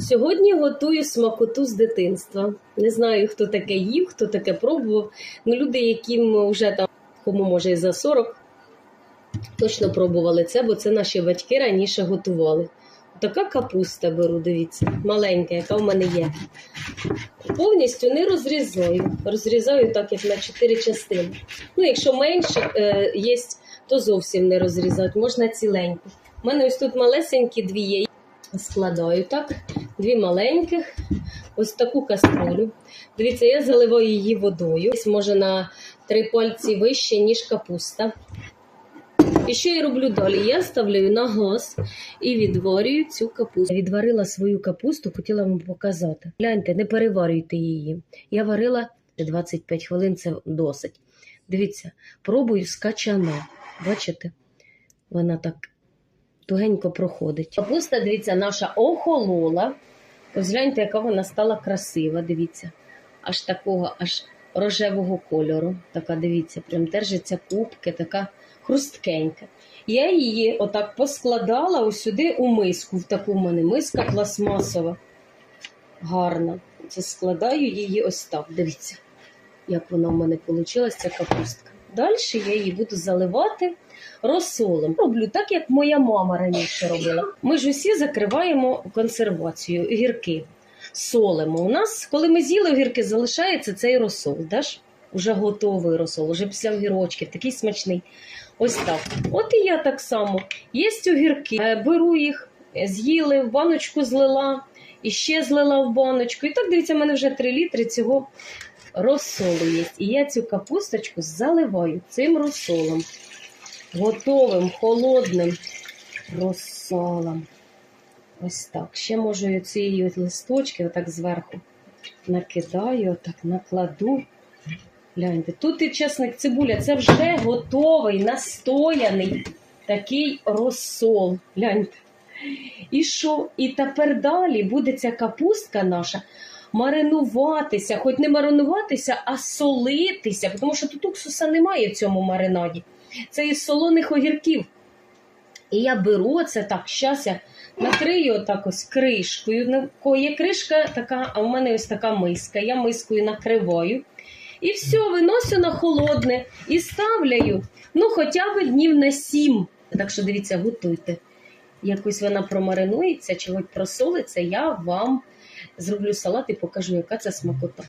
Сьогодні готую смакоту з дитинства. Не знаю, хто таке їв, хто таке пробував. Ну, люди, яким вже там, кому може і за 40, точно пробували це, бо це наші батьки раніше готували. Така капуста беру, дивіться, маленька, яка в мене є. Повністю не розрізаю. Розрізаю так, як на 4 частини. Ну, якщо менше е, є, то зовсім не розрізати, можна ціленьку. У мене ось тут малесенькі дві є. Складаю так, дві маленьких, ось таку каструлю. Дивіться, я заливаю її водою. Може на три пальці вище, ніж капуста. І що я роблю далі? Я ставлю на газ і відварюю цю капусту. Відварила свою капусту, хотіла вам показати. Гляньте, не переварюйте її. Я варила 25 хвилин, це досить. Дивіться, пробую з качана. Бачите? Вона так тугенько проходить. Капуста, дивіться, наша охолола. Ось яка вона стала красива. Дивіться, аж такого, аж рожевого кольору. Така, дивіться, прям держиться кубки, така хрусткенька. Я її отак поскладала ось сюди у миску. В таку в мене миска пластмасова. Гарна. Це складаю її ось так. Дивіться, як вона в мене вийшла, ця капустка. Далі я її буду заливати розсолом. Роблю так, як моя мама раніше робила. Ми ж усі закриваємо консервацію, гірки, солимо. У нас, коли ми з'їли огірки, залишається цей розсол. Даш? Уже готовий розсол, уже після огірочків, такий смачний. Ось так. От і я так само. Є огірки, е, беру їх, з'їли, в баночку злила, і ще злила в баночку. І так, дивіться, в мене вже 3 літри цього розсолу є. І я цю капусточку заливаю цим розсолом. Готовим, холодним розсолом. Ось так. Ще можу цієї листочки отак зверху накидаю, отак накладу. Гляньте, тут і чесник цибуля, це вже готовий, настояний такий розсол. Гляньте. І що? І тепер далі буде ця капустка наша маринуватися, хоч не маринуватися, а солитися, тому що тут уксуса немає в цьому маринаді. Це із солоних огірків. І я беру це так, щас я накрию отак ось кришкою. Є кришка така, а в мене ось така миска. Я мискою накриваю. І все, виносю на холодне і ставляю. Ну, хоча б днів на сім. Так що дивіться, готуйте. Якось вона промаринується чи хоч просолиться, я вам зроблю салат і покажу, яка це смакота.